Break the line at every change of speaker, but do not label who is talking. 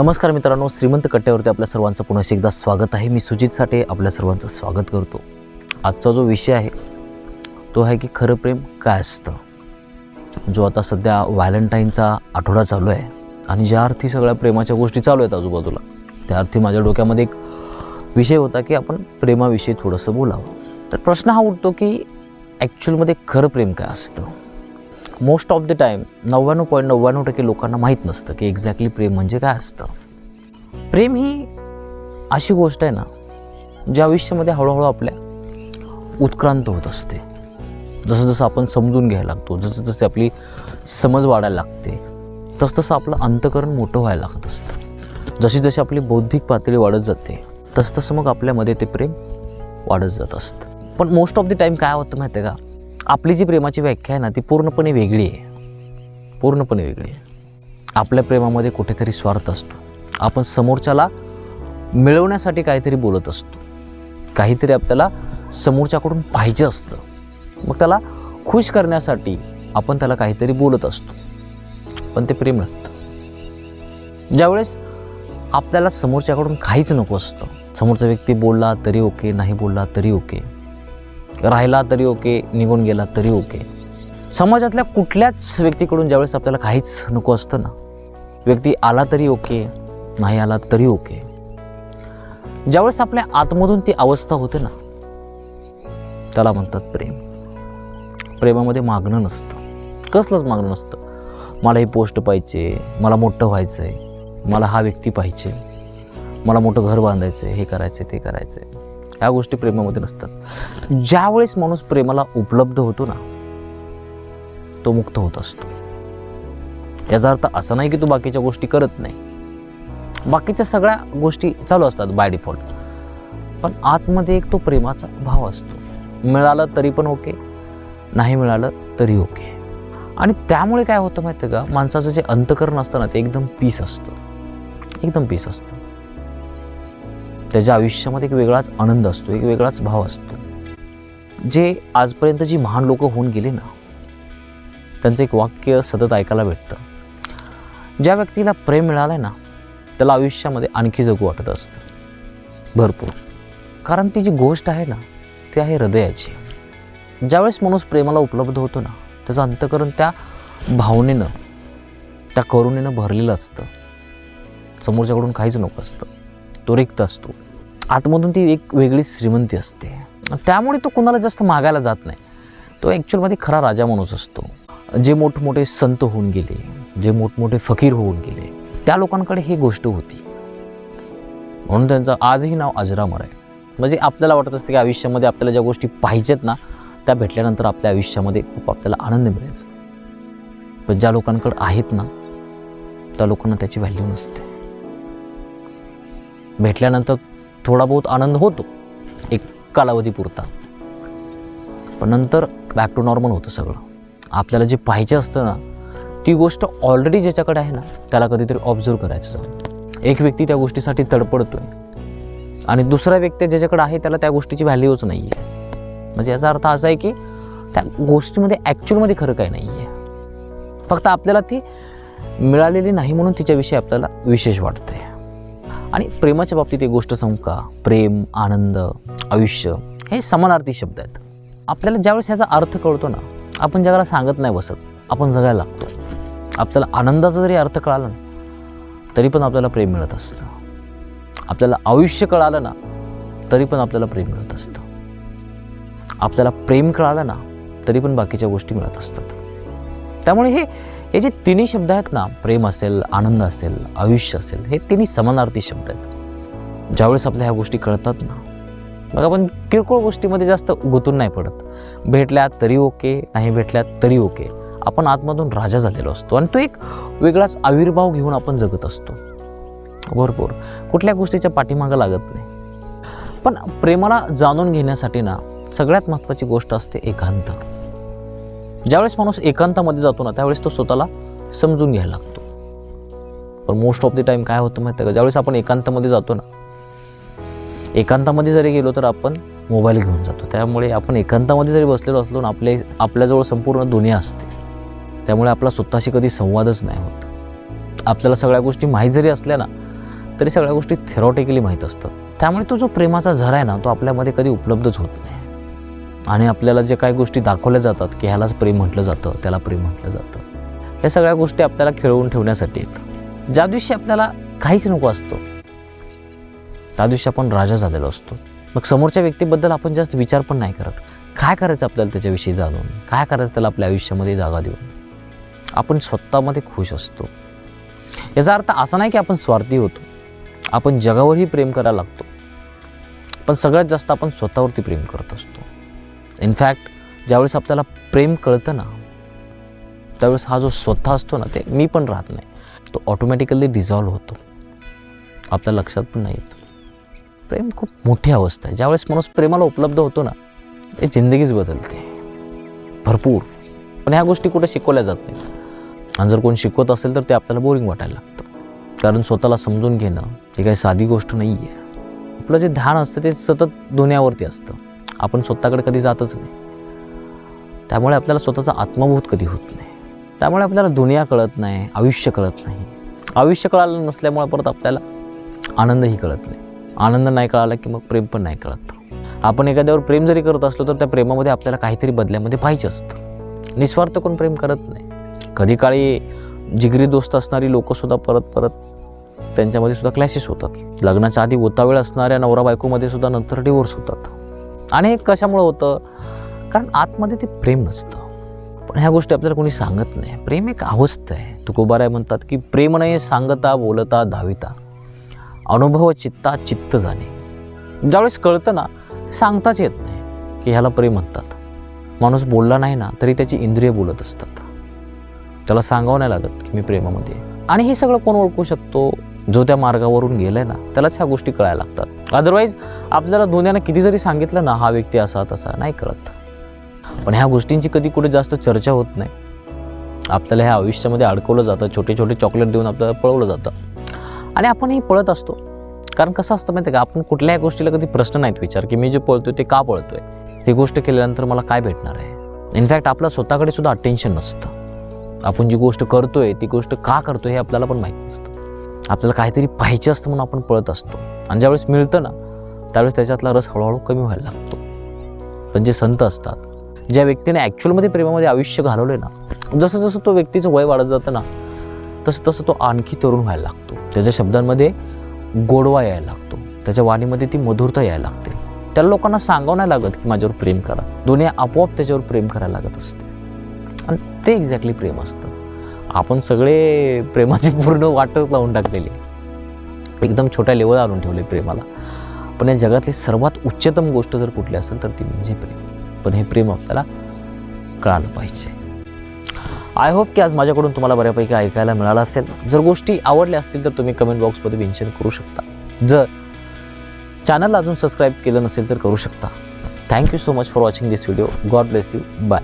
नमस्कार मित्रांनो श्रीमंत कट्ट्यावरती आपल्या सर्वांचं पुन्हा एकदा स्वागत आहे. मी सुजित साठे आपल्या सर्वांचं स्वागत करतो. आजचा जो विषय आहे तो आहे की खरं प्रेम काय असतं? जो आता सध्या व्हॅलेंटाईनचा आठवडा चालू आहे आणि ज्या अर्थी सगळ्या प्रेमाच्या गोष्टी चालू आहेत आजूबाजूला त्या अर्थी माझ्या डोक्यामध्ये एक विषय होता की आपण प्रेमाविषयी थोडंसं बोलावं. तर प्रश्न हा उठतो की ॲक्च्युअलमध्ये खरं प्रेम काय असतं? मोस्ट ऑफ द टाईम नव्याण्णव पॉईंट नव्याण्णव टक्के लोकांना माहीत नसतं की एक्झॅक्टली प्रेम म्हणजे काय असतं. प्रेम ही अशी गोष्ट आहे ना ज्या आयुष्यामध्ये हळूहळू आपल्या उत्क्रांत होत असते. जसं जसं आपण समजून घ्यायला लागतो जसं जसे आपली समज वाढायला लागते तसं तसं आपलं अंतकरण मोठं व्हायला लागत असतं. जशी जशी आपली बौद्धिक पातळी वाढत जाते तसतसं मग आपल्यामध्ये ते प्रेम वाढत जात असतं. पण मोस्ट ऑफ द टाईम काय होतं माहिती आहे का? आपली जी प्रेमाची व्याख्या आहे ना ती पूर्णपणे वेगळी आहे. पूर्णपणे वेगळी आहे. आपल्या प्रेमामध्ये कुठेतरी स्वार्थ असतो. आपण समोरच्याला मिळवण्यासाठी काहीतरी बोलत असतो. काहीतरी आपल्याला समोरच्याकडून पाहिजे असतं. मग त्याला खुश करण्यासाठी आपण त्याला काहीतरी बोलत असतो. पण ते प्रेम नसतं. ज्यावेळेस आपल्याला समोरच्याकडून काहीच नको असतं. समोरचा व्यक्ती बोलला तरी ओके नाही बोलला तरी ओके. राहिला तरी ओके निघून गेला तरी ओके. समाजातल्या कुठल्याच व्यक्तीकडून ज्यावेळेस आपल्याला काहीच नको असतं ना व्यक्ती आला तरी ओके नाही आला तरी ओके. ज्यावेळेस आपल्या आतमधून ती अवस्था होते ना त्याला म्हणतात प्रेम. प्रेमामध्ये मागणं नसतं. कसलंच मागणं नसतं. मला ही पोस्ट पाहिजे मला मोठं व्हायचं आहे मला हा व्यक्ती पाहिजे मला मोठं घर बांधायचं आहे हे करायचं आहे ते करायचं आहे ह्या गोष्टी प्रेमामध्ये नसतात. ज्यावेळेस माणूस प्रेमाला उपलब्ध होतो ना तो मुक्त होत असतो. याचा अर्थ असा नाही की तू बाकीच्या गोष्टी करत नाही. बाकीच्या सगळ्या गोष्टी चालू असतात बाय डिफॉल्ट पण आतमध्ये एक तो प्रेमाचा भाव असतो. मिळालं तरी पण ओके नाही मिळालं तरी ओके आणि त्यामुळे काय होतं माहिती आहे का? माणसाचं जे अंतकरण असतं ना ते एकदम पीस असतं. एकदम पीस असतं. त्याच्या आयुष्यामध्ये एक वेगळाच आनंद असतो एक वेगळाच भाव असतो. जे आजपर्यंत जी महान लोक होऊन गेली ना त्यांचं एक वाक्य सतत ऐकायला भेटतं. ज्या व्यक्तीला प्रेम मिळालं आहे ना त्याला आयुष्यामध्ये आणखी जगू वाटत असतं. भरपूर. कारण ती जी गोष्ट आहे ना ती आहे हृदयाची. ज्यावेळेस माणूस प्रेमाला उपलब्ध होतो ना त्याचं अंतकरण त्या भावनेनं त्या करुणेनं भरलेलं असतं. समोरच्याकडून काहीच नको असतं. तो रिक्त असतो. आतमधून ती एक वेगळी श्रीमंती असते. त्यामुळे तो कुणाला जास्त मागायला जात नाही. तो ॲक्च्युअलमध्ये खरा राजा माणूस असतो. जे मोठमोठे संत होऊन गेले जे मोठमोठे फकीर होऊन गेले त्या लोकांकडे ही गोष्ट होती. म्हणून त्यांचं आजही नाव अजरामर आहे. म्हणजे आपल्याला वाटत असते की आयुष्यामध्ये आपल्याला ज्या गोष्टी पाहिजेत ना त्या भेटल्यानंतर आपल्या आयुष्यामध्ये खूप आपल्याला आनंद मिळेल. पण ज्या लोकांकडे आहेत ना त्या लोकांना त्याची व्हॅल्यू नसते. भेटल्यानंतर थोडा बहुत आनंद होतो एक कालावधीपुरता पण नंतर बॅक टू नॉर्मल होतं सगळं. आपल्याला जे पाहिजे असतं ना ती गोष्ट ऑलरेडी ज्याच्याकडे आहे ना त्याला कधीतरी ऑब्झर्व करायचं एक व्यक्ती त्या गोष्टीसाठी तडपडतोय आणि दुसरा व्यक्ती ज्याच्याकडे आहे त्याला त्या गोष्टीची व्हॅल्यूच नाही आहे म्हणजे याचा अर्थ असा आहे की त्या गोष्टीमध्ये ॲक्च्युअलमध्ये खरं काही नाही आहे फक्त आपल्याला ती मिळालेली नाही म्हणून तिच्याविषयी आपल्याला विशेष वाटते आणि प्रेमाच्या बाबतीत एक गोष्ट सांगू का? प्रेम आनंद आयुष्य हे समानार्थी शब्द आहेत. आपल्याला ज्यावेळेस ह्याचा अर्थ कळतो ना आपण जगाला सांगत नाही बसत आपण जगायला लागतो. आपल्याला आनंदाचा जरी अर्थ कळाला ना तरी पण आपल्याला प्रेम मिळत असतं. आपल्याला आयुष्य कळालं ना तरी पण आपल्याला प्रेम मिळत असतं. आपल्याला प्रेम कळालं ना तरी पण बाकीच्या गोष्टी मिळत असतात. त्यामुळे हे हे जे तिन्ही शब्द आहेत ना प्रेम असेल आनंद असेल आयुष्य असेल हे तिन्ही समानार्थी शब्द आहेत. ज्यावेळेस आपल्या ह्या गोष्टी कळतात ना मग आपण किरकोळ गोष्टीमध्ये जास्त गुंतून नाही पडत. भेटल्या तरी ओके नाही भेटल्या तरी ओके. आपण आतमधून राजा झालेलो असतो आणि तो एक वेगळाच आविर्भाव घेऊन आपण जगत असतो. भरपूर. कुठल्या गोष्टीच्या पाठीमागं लागत नाही. पण प्रेमाला जाणून घेण्यासाठी ना सगळ्यात महत्त्वाची गोष्ट असते एकांत. ज्यावेळेस माणूस एकांतामध्ये जातो ना त्यावेळेस तो स्वतःला समजून घ्यायला लागतो. पण मोस्ट ऑफ द टाईम काय होतं माहिती का? ज्यावेळेस आपण एकांतामध्ये जातो ना एकांतामध्ये जरी गेलो तर आपण मोबाईल घेऊन जातो. त्यामुळे आपण एकांतामध्ये जरी बसलेलो असलो ना आपले आपल्याजवळ संपूर्ण दुनिया असते. त्यामुळे आपला स्वतःशी कधी संवादच नाही होत. आपल्याला सगळ्या गोष्टी माहीत जरी असल्या ना तरी सगळ्या गोष्टी थेरॉटिकली माहीत असतात. त्यामुळे तो जो प्रेमाचा झरा आहे ना तो आपल्यामध्ये कधी उपलब्धच होत नाही. आणि आपल्याला जे काही गोष्टी दाखवल्या जातात की ह्यालाच प्रेम म्हटलं जातं त्याला प्रेम म्हटलं जातं. या सगळ्या गोष्टी आपल्याला खेळवून ठेवण्यासाठी आहेत. ज्या दिवशी आपल्याला काहीच नको असतो त्या दिवशी आपण राजा झालेलो असतो. मग समोरच्या व्यक्तीबद्दल आपण जास्त विचार पण नाही करत. काय करायचं आपल्याला त्याच्याविषयी जाणून? काय करायचं त्याला आपल्या आयुष्यामध्ये जागा देऊन? आपण स्वतःमध्ये खुश असतो. याचा अर्थ असा नाही की आपण स्वार्थी होतो. आपण जगावरही प्रेम करायला लागतो. पण सगळ्यात जास्त आपण स्वतःवरती प्रेम करत असतो. इनफॅक्ट ज्यावेळेस आपल्याला प्रेम कळतं ना त्यावेळेस हा जो स्वतः असतो ना ते मी पण राहत नाही. तो ऑटोमॅटिकली डिझॉल्व्ह होतो. आपल्या लक्षात पण नाही येत. प्रेम खूप मोठी अवस्था आहे. ज्यावेळेस माणूस प्रेमाला उपलब्ध होतो ना ते जिंदगीच बदलते. भरपूर. पण ह्या गोष्टी कुठे शिकवल्या जात नाहीत. आणि जर कोण शिकवत असेल तर ते आपल्याला बोरिंग वाटायला लागतं. कारण स्वतःला समजून घेणं ही काही साधी गोष्ट नाही आहे आपलं जे ध्यान असतं ते सतत दुनियावरती असतं. आपण स्वतःकडे कधी जातच नाही. त्यामुळे आपल्याला स्वतःचा आत्मबोध कधी होत नाही. त्यामुळे आपल्याला दुनिया कळत नाही आयुष्य कळत नाही. आयुष्य कळालं नसल्यामुळे परत आपल्याला आनंदही कळत नाही. आनंद नाही कळाला की मग प्रेम पण नाही कळत. आपण एखाद्यावर प्रेम जरी करत असलो तर त्या प्रेमामध्ये आपल्याला काहीतरी बदल्यामध्ये पाहिजे असतं. निस्वार्थ कोण प्रेम करत नाही. कधी काळी जिगरी दोस्त असणारी लोकंसुद्धा परत परत त्यांच्यामध्ये सुद्धा क्लॅशेस होतात. लग्नाच्या आधी वेळ असणाऱ्या नवरा बायकोमध्ये सुद्धा नंतर डिवोर्स होतात. आणि हे कशामुळं होतं? कारण आतमध्ये ते प्रेम नसतं. पण ह्या गोष्टी आपल्याला कोणी सांगत नाही. प्रेम एक अवस्था आहे. तुकोबाराय म्हणतात की प्रेम नाही सांगता बोलता धाविता. अनुभव चित्ता चित्त जाणे. ज्यावेळेस कळतं ना सांगताच येत नाही. की ह्याला प्रेम म्हणतात. माणूस बोलला नाही ना तरी त्याची इंद्रिय बोलत असतात. त्याला सांगावं नाही लागत की मी प्रेमामध्ये आहे. आणि हे सगळं कोण ओळखू शकतो? जो त्या मार्गावरून गेलाय ना त्यालाच ह्या गोष्टी कळायला लागतात. अदरवाईज आपल्याला दुनियानं किती जरी सांगितलं ना हा व्यक्ती असा तसा नाही कळत. पण ह्या गोष्टींची कधी कुठे जास्त चर्चा होत नाही. आपल्याला ह्या आयुष्यामध्ये अडकवलं जातं छोटे छोटे चॉकलेट देऊन आपल्याला पळवलं जातं. आणि आपणही पळत असतो. कारण कसं असतं माहिती आहे का आपण कुठल्याही गोष्टीला कधी प्रश्न नाहीत विचार की मी जे पळतोय ते का पळतोय? ही गोष्ट केल्यानंतर मला काय भेटणार आहे? इनफॅक्ट आपलं स्वतःकडे सुद्धा अटेन्शन नसतं. आपण जी गोष्ट करतोय ती गोष्ट का करतोय हे आपल्याला पण माहीत नसतं. आपल्याला काहीतरी पाहिजे असतं म्हणून आपण पळत असतो. आणि ज्यावेळेस मिळतं ना त्यावेळेस त्याच्यातला रस हळूहळू कमी व्हायला लागतो. पण जे संत असतात ज्या व्यक्तीने ॲक्च्युअलमध्ये प्रेमामध्ये आयुष्य घालवलं ना जसं जसं तो व्यक्तीचं वय वाढत जातं ना तसं तसं तो आणखी तरुण व्हायला लागतो. त्याच्या शब्दांमध्ये गोडवा यायला लागतो. त्याच्या वाणीमध्ये ती मधुरता यायला लागते. त्याला लोकांना सांगावं नाही लागत की माझ्यावर प्रेम करा. दुनिया आपोआप त्याच्यावर प्रेम करायला लागत असते. आणि ते एक्झॅक्टली प्रेम असतं. आपण सगळे प्रेमाची पूर्ण वाटच लावून टाकलेली. एकदम छोट्या लेवल आणून ठेवले प्रेमाला. पण या जगातली सर्वात उच्चतम गोष्ट जर कुठली असेल तर ती म्हणजे प्रेम. पण हे प्रेम आपल्याला कळालं पाहिजे. आय होप की आज माझ्याकडून तुम्हाला बऱ्यापैकी ऐकायला मिळालं असेल. जर गोष्टी आवडल्या असतील तर तुम्ही कमेंट बॉक्समध्ये मेन्शन करू शकता. जर चॅनलला अजून सबस्क्राईब केलं नसेल तर करू शकता. Thank you so much for watching this video God bless you bye